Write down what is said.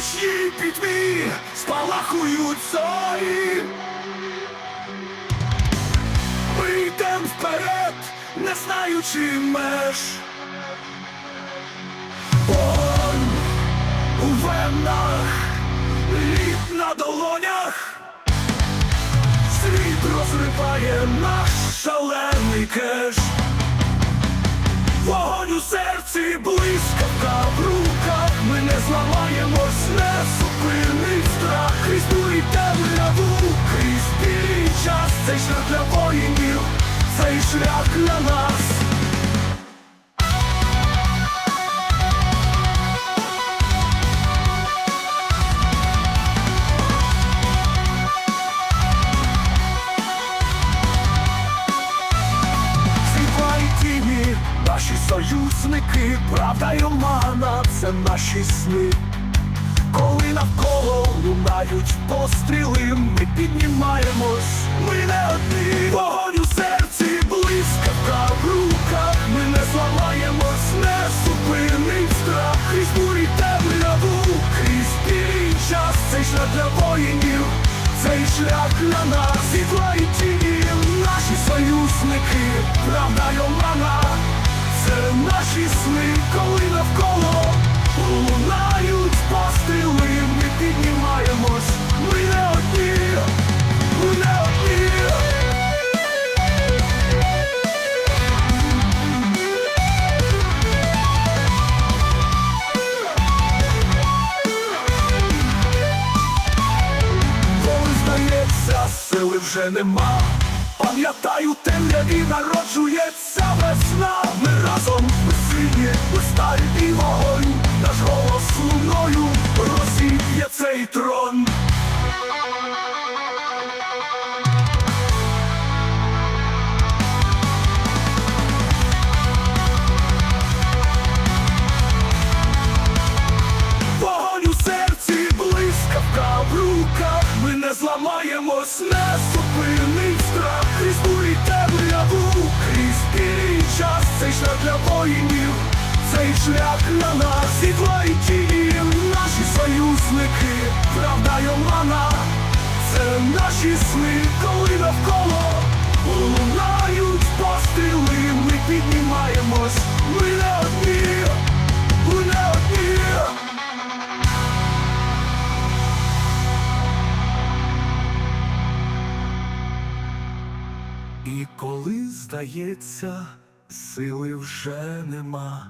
Річні пітьмі спалахують зорі. Ми йдем вперед, не знаючи меж. Вогонь у венах, лід на долонях. Світ розриває наш шалений кеш. Вогонь у серці, блискавка в руках. Не страх. Крізь бурі темряву, крізь білий час. Цей шлях для воїнів, цей шлях для нас. Наші союзники, правда й омана, це наші сни. Коли навколо лунають постріли, ми піднімаємось, ми не одні. Вогонь у серці, блискавка в руках, ми не зламаємось, не зупинить страх. Крізь бурі темряву, крізь білий час, цей шлях для воїнів, цей шлях для нас, світла і тіні, наші союзники, правда й омана, це наші сни, коли вже нема. Пам'ятаю, темряві народжується весна. Ми разом ми сині, ми сталь воїнів, цей шлях для нас. Світла і тіні, наші союзники, правда й омана. Це наші сни, коли навколо лунають постріли. Ми піднімаємось, ми не одні, ми не одні. І коли здається, сили вже нема,